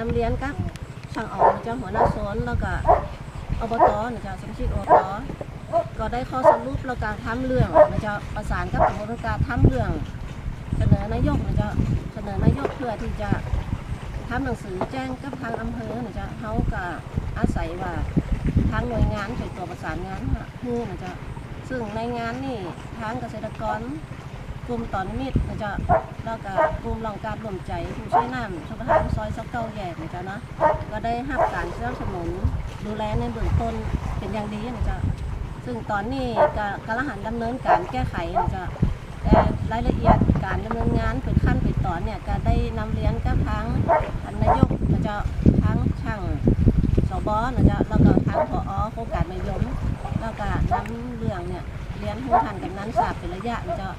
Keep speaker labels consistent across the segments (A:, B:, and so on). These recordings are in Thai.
A: นำเรียนกับช่างออกจ้าหัวหน้าสวนแล้วก็อบตนะจ้าสมาชิกอบตก็ได้ข้อสรุปแล้วก็ทำเรื่องนะจ้าประสานกับกรรมการทำเรื่อง เสนอนายกนะจ้าเสนอนายกเพื่อที่จะทำหนังสือแจ้งกับทางอำเภอนะจ้าเขาก็อาศัยว่าทางหน่วยงานช่วยตัวประสานงานฮือนะจ้าซึ่งในงานนี่ทางเกษตรกร กลุ่มตอนมิตรนะจ้าแล้วก็กลุ่มรองการรวมใจผู้ช่วยน้ำชมทานซอยซักเก้าแยกนะจ้าเนะก็ได้รับการสนับสนุนดูแลในเบื้องต้นเป็นอย่างดีนะจ้าซึ่งตอนนี้ก็กำลังหันดำเนินการแก้ไขนะจ้าแต่รายละเอียดการดำเนินงานเป็นขั้นเป็นตอนเนี่ยก็ได้นำเรียนกับทางท่านนายกนะจ้าทางช่างสบนะเจ้าแล้วก็ทางผอโครงการม่ยมแล้วก็นำเรื่องเนี่ยเรียนให้ทันกับนั้นทราบเป็นระยะนะจ้า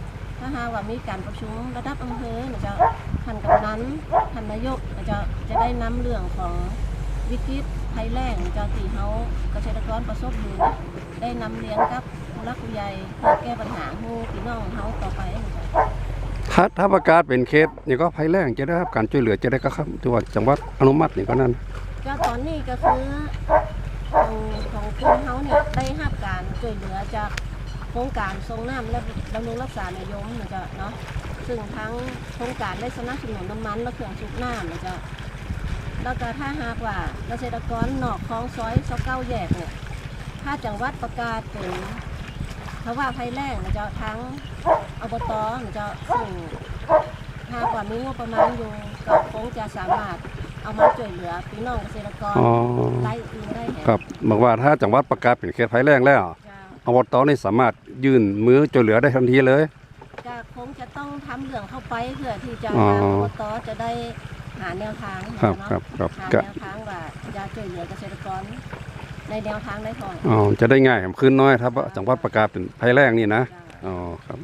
A: ถ้าหากว่ามีการประชุมระดับอำเภอนะเจ้าท่านกำนันท่านนายกนะเจ้าจะได้นำเรื่องของวิกฤตภัยแล้งนะเจ้าที่เขาเกษตรกรประสบอยู่ได้นำเรียนกับผู้รักผู้ใหญ่เพื่อแก้ปัญหาห้พี่น้องเขาต่อไปนะเจ้า
B: ถ้าถ้าประกาศเป็นเคสนี่ก็ภัยแล้งจะได้รับการช่วยเหลือจะได้ก็ครับที่ว่าจังหวัดอนุมัตินี่ก็นั่น
A: เจ้าตอนนี้ก็คือของของกลุ่มเขาเนี่ยได้รับการช่วยเหลือจาก โครงการทรงน้ำและดำรงรักษาในยมนะเจ้าเนาะซึ่งทั้งโครงการได้สนับสนุนน้ำมันและเครื่องสูบน้ำนะเจ้าแล้วก็ถ้าหากว่าเกษตรกรนอกคลองซอยเสาเก้าแยกเนี่ยถ้าจังหวัดประกาศเป็นภาวะภัยแล้งนะเจ้าทั้งอบตนะเจ้าซึ่งหากว่ามีงบประมาณอยู่ก็คงจะสามารถเอามาช่วยเหลือพี่น้องเกษตรกร
B: อ๋อ
A: รายอื่นได้แห่
B: ครับบอกว่าถ้าจังหวัดประกาศเป็นเคสภัยแล้งแล้ว
A: เจ้า
B: อบตนี่สามารถ ยื่นมือช่วยเหลือได้ทันทีเลย
A: ก็คงจะต้องทำเรื่องเข้าไปเพื่อที่จะ
B: อ๋อ
A: ทางอบตจะได้หาแนวทาง
B: ครับ
A: เนาะ
B: ครับครับ
A: หา
B: ก็
A: แนวทางว่าจะช่วยเหลือเกษตรกร ในแนวทางได้ก่อน
B: อ๋อจะได้ง่ายขึ้นน้อยถ้าจังหวัดประกาศเป็นภัยแล้งนี่นะ
A: เจ้า
B: อ๋อครับ